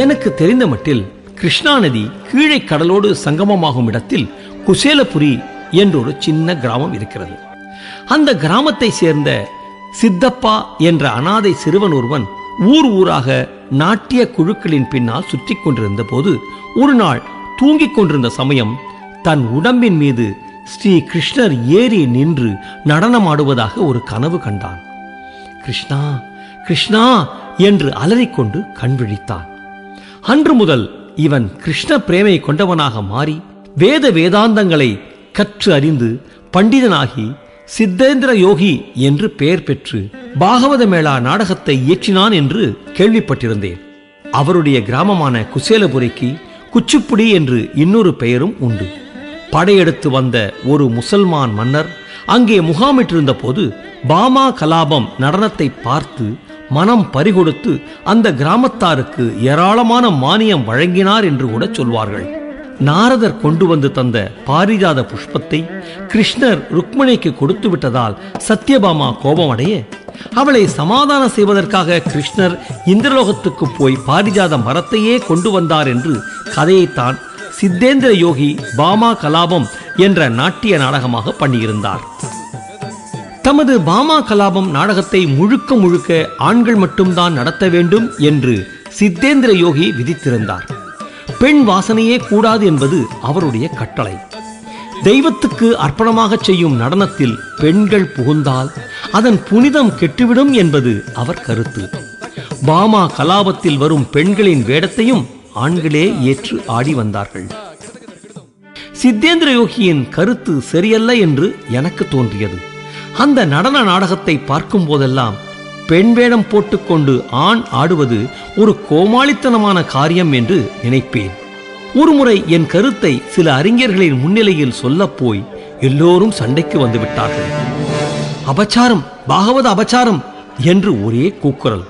எனக்கு தெரிந்த மட்டில் கிருஷ்ணா நதி கீழே கடலோடு சங்கமமாகும் இடத்தில் குசேலபுரி என்றொரு சின்ன கிராமம் இருக்கிறது. அந்த கிராமத்தை சேர்ந்த சித்தப்பா என்ற அனாதை சிறுவன் ஒருவன் ஊர் ஊராக நாட்டிய குழுக்களின் பின்னால் சுற்றி கொண்டிருந்த போது ஒரு நாள் தூங்கிக் கொண்டிருந்த சமயம் தன் உடம்பின் மீது ஸ்ரீ கிருஷ்ணர் ஏறி நின்று நடனமாடுவதாக ஒரு கனவு கண்டான். கிருஷ்ணா கிருஷ்ணா என்று அலறிக்கொண்டு கண் விழித்தான். அன்று முதல் இவன் கிருஷ்ண பிரேமை கொண்டவனாக மாறி வேத வேதாந்தங்களை கற்று அறிந்து பண்டிதனாகி சித்தேந்திர யோகி என்று பெயர் பெற்று பாகவத மேளா நாடகத்தை இயற்றினான் என்று கேள்விப்பட்டிருந்தேன். அவருடைய கிராமமான குசேலபுரிக்கு குச்சிப்புடி என்று இன்னொரு பெயரும் உண்டு. படையெடுத்து வந்த ஒரு முசல்மான் மன்னர் அங்கே முகாமிட்டிருந்த போது பாமா கலாபம் நடனத்தை பார்த்து மனம் பறிகொடுத்து அந்த கிராமத்தாருக்கு ஏராளமான மானியம் வழங்கினார் என்று கூட சொல்வார்கள். நாரதர் கொண்டு வந்து தந்த பாரிஜாத புஷ்பத்தை கிருஷ்ணர் ருக்மணிக்கு கொடுத்து விட்டதால் சத்யபாமா கோபமடைய அவளை சமாதானம் செய்வதற்காக கிருஷ்ணர் இந்திரலோகத்துக்கு போய் பாரிஜாத மரத்தையே கொண்டு வந்தார் என்று கதையைத்தான் சித்தேந்திர யோகி பாமா கலாபம் என்ற நாட்டிய நாடகமாக பண்ணியிருந்தார். தமது பாமா கலாபம் நாடகத்தை முழுக்க முழுக்க ஆண்கள் மட்டும்தான் நடத்த வேண்டும் என்று சித்தேந்திர யோகி விதித்திருந்தார். பெண் வாசனையே கூடாது என்பது அவருடைய கட்டளை. தெய்வத்துக்கு அர்ப்பணமாக செய்யும் நடனத்தில் பெண்கள் புகுந்தால் அதன் புனிதம் கெட்டுவிடும் என்பது அவர் கருத்து. பாமா கலாபத்தில் வரும் பெண்களின் வேடத்தையும் ஆண்களே ஏற்று ஆடி வந்தார்கள். சித்தேந்திர யோகியின் கருத்து சரியல்ல என்று எனக்கு தோன்றியது. அந்த நடன நாடகத்தை பார்க்கும் போதெல்லாம் பெண் வேடம் போட்டுக்கொண்டு ஆண் ஆடுவது ஒரு கோமாளித்தனமான காரியம் என்று நினைப்பேன். ஒருமுறை என் கருத்தை சில அறிஞர்களின் முன்னிலையில் சொல்லப் போய் எல்லோரும் சண்டைக்கு வந்துவிட்டார்கள். அபச்சாரம் பாகவத அபச்சாரம் என்று ஒரே கூக்குரல்.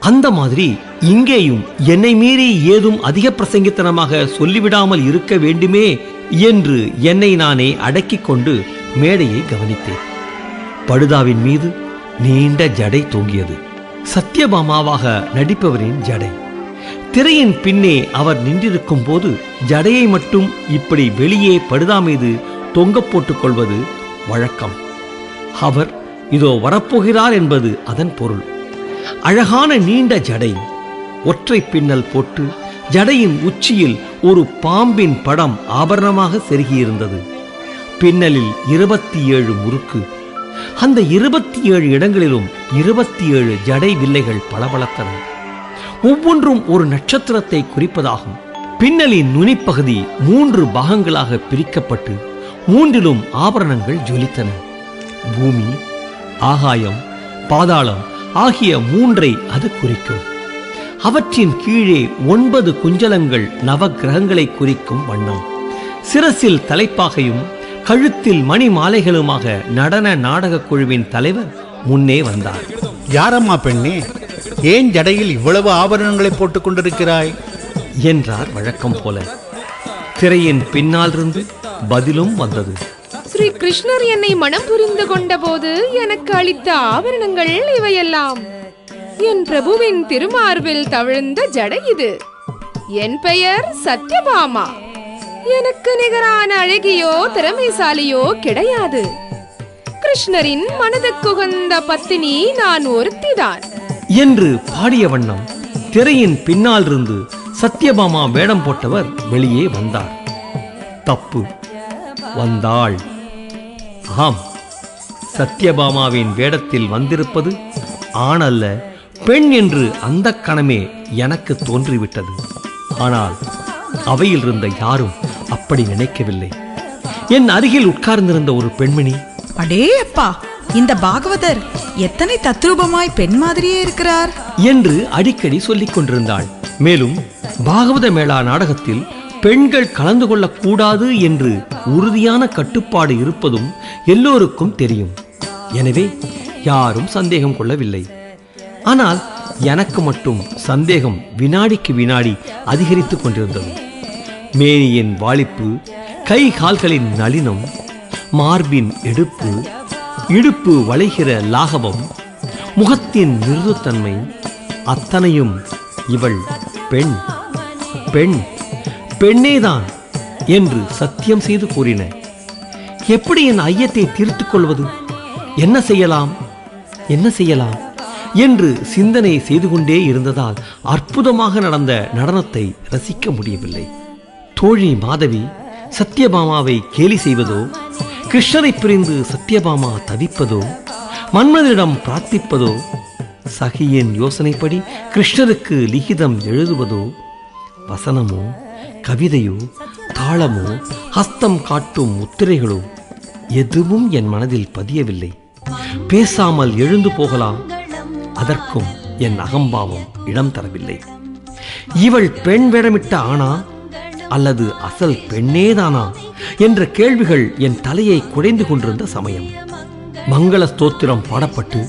அந்த மாதிரி இங்கேயும் என்னை மீறி ஏதும் அதிக பிரசங்கித்தனமாக சொல்லிவிடாமல் இருக்க வேண்டுமே என்று என்னை நானே அடக்கிக் கொண்டு மேடையை கவனித்தேன். படுதாவின் மீது நீண்ட ஜடை தொங்கியது. சத்யபாமாவாக நடிப்பவரின் ஜடை. திரையின் பின்னே அவர் நின்றிருக்கும் போது ஜடையை மட்டும் இப்படி வெளியே படுதா மீது தொங்க போட்டுக் கொள்வது வழக்கம். அவர் இதோ வரப்போகிறார் என்பது அதன் பொருள். அழகான நீண்ட ஜடை. ஒற்றை பின்னல் போட்டு ஜடையின் உச்சியில் ஒரு பாம்பின் படம் ஆபரணமாக செருகியிருந்தது. பின்னலில் இருபத்தி ஏழு முறுக்கு. அந்த இருபத்தி ஏழு இடங்களிலும் இருபத்தி ஏழு ஜடை வில்லைகள் பளபளத்தன. ஒவ்வொன்றும் ஒரு நட்சத்திரத்தை குறிப்பதாகும். பின்னலின் நுனிப்பகுதி மூன்று பாகங்களாக பிரிக்கப்பட்டு மூன்றிலும் ஆபரணங்கள் ஜொலித்தன. பூமி ஆகாயம் பாதாளம் ஆகிய மூன்றை அது குறிக்கும். அவற்றின் கீழே ஒன்பது குஞ்சலங்கள் நவ கிரகங்களை குறிக்கும் வண்ணம். சிரசில் தலைப்பாகையும் கழுத்தில் மணி மாலைகளுமாக நடன நாடகக் குழுவின் தலைவர் முன்னே வந்தார். யாரம்மா பெண்ணே? ஏன் ஜடையில் இவ்வளவு ஆபரணங்களை போட்டுக் கொண்டிருக்கிறாய்? என்றார் வழக்கம் போல. திரையின் பின்னாலிருந்து பதிலும் வந்தது. ஸ்ரீ கிருஷ்ணர் என்னை மனம் புரிந்து கொண்டபோது எனக்கு அளித்த ஆபரணங்கள் இவையெல்லாம். என் பிரபுவின் திருமார்பில் தவிழ்ந்த ஜடை இது. என் பெயர் சத்யபாமா. எனக்கு நிகரான அழகியோ திறமைசாலியோ கிடையாது. கிருஷ்ணரின் மனதுக்குகந்த பத்தினி நான் ஒருத்திதான். என்று பாடிய வண்ணம் திரையின் பின்னாலிருந்து சத்யபாமா வேடம் போட்டவர் வெளியே வந்தார். தப்பு. வந்தாள். ஆம். சத்யபாமாவின் வேடத்தில் வந்திருப்பது ஆணல்ல பெண் என்று அந்த கணமே எனக்கு தோன்றிவிட்டது. ஆனால் அவையில் இருந்த யாரும் அப்படி நினைக்கவில்லை. என் அருகில் உட்கார்ந்திருந்த ஒரு பெண்மணி அடே அப்பா இந்த பாகவதர் எத்தனை தத்ரூபமாய் பெண் மாதிரியே இருக்கிறார்? என்று அடிக்கடி சொல்லிக் கொண்டிருந்தாள். மேலும் பாகவத மேளா நாடகத்தில் பெண்கள் கலந்து கொள்ளக்கூடாது என்று உறுதியான கட்டுப்பாடு இருப்பதும் எல்லோருக்கும் தெரியும். எனவே யாரும் சந்தேகம் கொள்ளவில்லை. ஆனால் எனக்கு மட்டும் சந்தேகம் வினாடிக்கு வினாடி அதிகரித்துக் கொண்டிருந்தது. மேனியின் வாளிப்பு கை கால்களின் நளினம் மார்பின் எடுப்பு இடுப்பு வளைகிற லாகவம் முகத்தின் மிருதுத்தன்மை அத்தனையும் இவள் பெண். பெண் பெண்ணேதான் என்று சத்தியம் செய்து கூறின. எப்படி என் ஐயத்தை தீர்த்துக் கொள்வது? என்ன செய்யலாம்? என்ன செய்யலாம்? என்று சிந்தனை செய்து கொண்டே இருந்ததால் அற்புதமாக நடந்த நடனத்தை ரசிக்க முடியவில்லை. தோழி மாதவி சத்யபாமாவை கேலி செய்வதோ கிருஷ்ணரை பிரிந்து சத்யபாமா தவிப்பதோ மன்மதனிடம் பிரார்த்திப்பதோ சகியின் யோசனைப்படி கிருஷ்ணருக்கு லிகிதம் எழுதுவதோ வசனமோ கவிதையோ தாளமோ ஹஸ்தம் காட்டும் முத்திரைகளோ எதுவும் என் மனதில் பதியவில்லை. பேசாமல் எழுந்து போகலாம் அதற்கும் என் அகம்பாவம் இடம் தரவில்லை. இவள் பெண் வேடமிட்ட ஆனா அல்லது அசல் பெண்ணேதானா என்ற கேள்விகள் என் தலையை குடைந்து கொண்டிருந்த சமயம். மங்கள ஸ்தோத்திரம் பாடப்பட்டு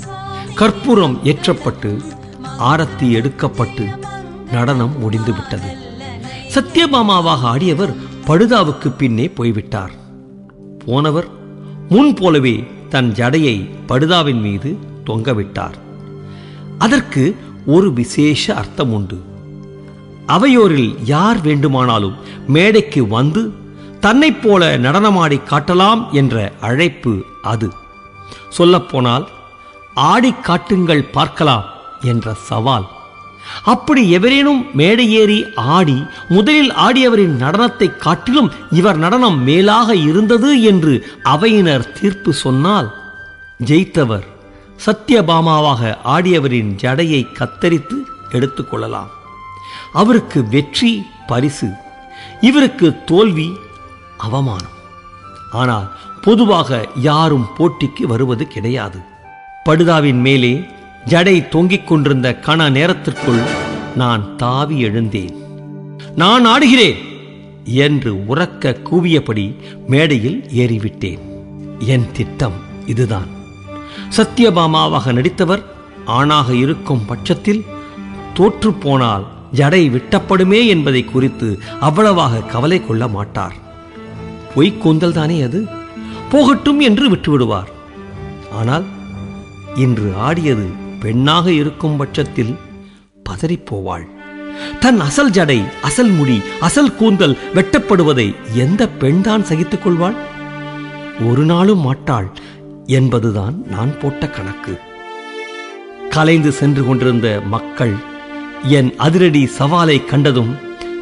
கற்பூரம் ஏற்றப்பட்டு ஆரத்தி எடுக்கப்பட்டு நடனம் முடிந்துவிட்டது. சத்யபாமாவாக ஆடியவர் படுதாவுக்கு பின்னே போய்விட்டார். போனவர் முன் போலவே தன் ஜடையை படுதாவின் மீது தொங்கவிட்டார் அதற்கு ஒரு விசேஷ அர்த்தம் உண்டு. அவையோரில் யார் வேண்டுமானாலும் மேடைக்கு வந்து தன்னைப் போல நடனமாடி காட்டலாம் என்ற அழைப்பு அது. சொல்லப்போனால் ஆடி காட்டுங்கள் பார்க்கலாம் என்ற சவால். அப்படி எவரேனும் மேடை ஏறி ஆடி முதலில் ஆடியவரின் நடனத்தை காட்டிலும் இவர் நடனம் மேலாக இருந்தது என்று அவையினர் தீர்ப்பு சொன்னால் ஜெயித்தவர் சத்யபாமாவாக ஆடியவரின் ஜடையை கத்தரித்து எடுத்துக்கொள்ளலாம் அவருக்கு வெற்றி பரிசு இவருக்கு தோல்வி அவமானம். ஆனால் பொதுவாக யாரும் போட்டிக்கு வருவது கிடையாது. படுதாவின் மேலே ஜடை தொங்கிக் கொண்டிருந்த கண நேரத்திற்குள் நான் தாவி எழுந்தேன். நான் ஆடுகிறேன்! என்று உறக்க கூவியபடி மேடையில் ஏறிவிட்டேன். என் திட்டம் இதுதான். சத்யபாமாவாக நடித்தவர் ஆணாக இருக்கும் பட்சத்தில் தோற்றுப்போனால் ஜடை விட்டப்படுமே என்பதை குறித்து அவ்வளவாக கவலை கொள்ள மாட்டார். பொய்க் கூந்தல் தானே அது? போகட்டும் என்று விட்டுவிடுவார். ஆனால் இன்று ஆடியது பெண்ணாக இருக்கும் பட்சத்தில் பதறிப் போவாள் தன் அசல் ஜடை அசல் முடி அசல் கூந்தல் வெட்டப்படுவதை எந்த பெண்தான் சகித்துக் கொள்வாள்? ஒரு நாளும் மாட்டாள் என்பதுதான் நான் போட்ட கணக்கு. கலைந்து சென்று கொண்டிருந்த மக்கள் என் அதிரடி சவாலை கண்டதும்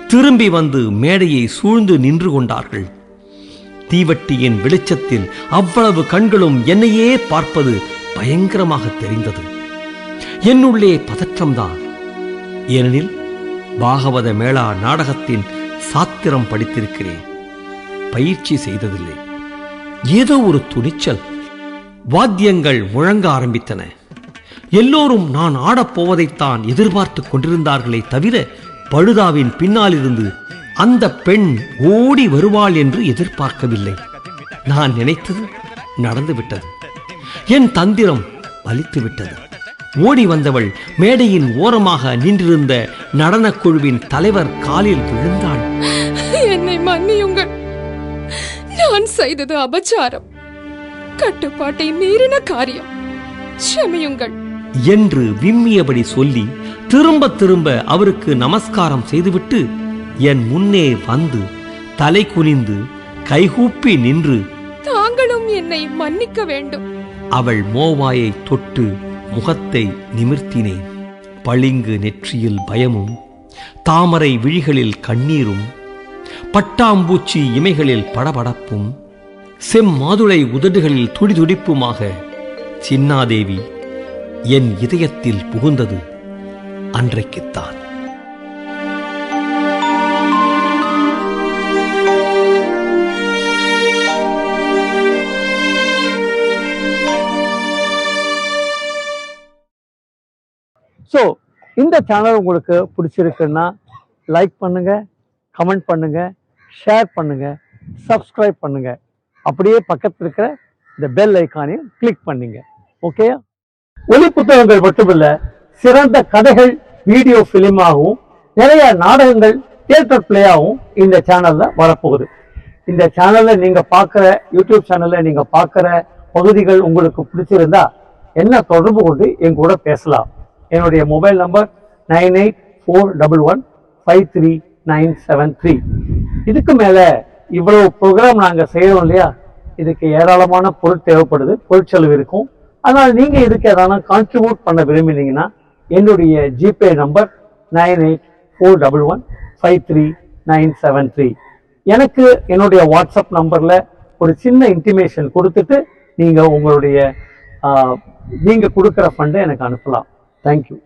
திரும்பி வந்து மேடையை சூழ்ந்து நின்று கொண்டார்கள். தீவட்டியின் வெளிச்சத்தில் அவ்வளவு கண்களும் என்னையே பார்ப்பது பயங்கரமாக தெரிந்தது. என்னுள்ளே பதற்றம்தான். ஏனெனில் பாகவத மேளா நாடகத்தின் சாத்திரம் படித்திருக்கிறேன். பயிற்சி செய்ததில்லை. ஏதோ ஒரு துணிச்சல். வாத்தியங்கள் முழங்க ஆரம்பித்தன. எல்லோரும் நான் ஆடப்போவதைத்தான் எதிர்பார்த்து கொண்டிருந்தார்களே தவிர பழுதாவின் பின்னாலிருந்து அந்த பெண் ஓடி வருவாள் என்று எதிர்பார்க்கவில்லை. நான் நினைத்தது நடந்துவிட்டது. என் தந்திரம் வலித்துவிட்டது. ஓடி வந்தவள் மேடையின் ஓரமாக நின்றிருந்த நடனக் குழுவின் தலைவர் காலில் விழுந்தாள். என்னை மன்னியுங்கள். நான் செய்தது அபச்சாரம். கட்டுப்பாட்டை மீறின காரியம். க்ஷமியுங்கள். என்று விம்மியபடி சொல்லி திரும்ப திரும்ப அவருக்கு நமஸ்காரம் செய்துவிட்டு என் முன்னே வந்து தலை குனிந்து கைகூப்பி நின்று தாங்களும் என்னை மன்னிக்க வேண்டும். அவள் மோவாயை தொட்டு முகத்தை நிமிர்த்தினேன். பளிங்கு நெற்றியில் பயமும் தாமரை விழிகளில் கண்ணீரும் பட்டாம்பூச்சி இமைகளில் படபடப்பும் செம்மாதுளை உதடுகளில் துடிதுடிப்புமாக சின்னாதேவி என் இதயத்தில் புகுந்தது அன்றைக்குத்தான். ஸோ இந்த சேனல் உங்களுக்கு பிடிச்சிருக்குன்னா லைக் பண்ணுங்க கமெண்ட் பண்ணுங்க ஷேர் பண்ணுங்க சப்ஸ்கிரைப் பண்ணுங்க. அப்படியே பக்கத்தில் இருக்கிற இந்த பெல் ஐக்கானையும் கிளிக் பண்ணுங்க. ஓகே ஒலி புத்தகங்கள் மட்டுமல்ல சிறந்த கதைகள் வீடியோ ஃபிலிமாகவும் நிறைய நாடகங்கள் தியேட்டர் பிளேயாகவும் இந்த சேனல்ல வரப்போகுது. இந்த சேனல்ல நீங்க பார்க்குற யூடியூப் சேனல்ல நீங்க பார்க்குற பகுதிகள் உங்களுக்கு பிடிச்சிருந்தா என்ன தொடர்பு கொண்டு என் கூட பேசலாம். என்னுடைய mobile number nine eight four double one five three nine seven three. இதுக்கு மேலே இவ்வளவு ப்ரோக்ராம் நாங்கள் செய்கிறோம் இல்லையா? இதுக்கு ஏராளமான பொருள் தேவைப்படுது பொருட்செலவு இருக்கும். அதனால் நீங்கள் இதுக்கு எதனா கான்ட்ரிபியூட் பண்ண விரும்பினீங்கன்னா என்னுடைய GPay number nine eight four double one five three nine seven three எனக்கு என்னுடைய வாட்ஸ்அப் நம்பரில் ஒரு சின்ன இன்டிமேஷன் கொடுத்துட்டு நீங்கள் உங்களுடைய நீங்கள் கொடுக்குற ஃபண்டை எனக்கு அனுப்பலாம். தேங்க்யூ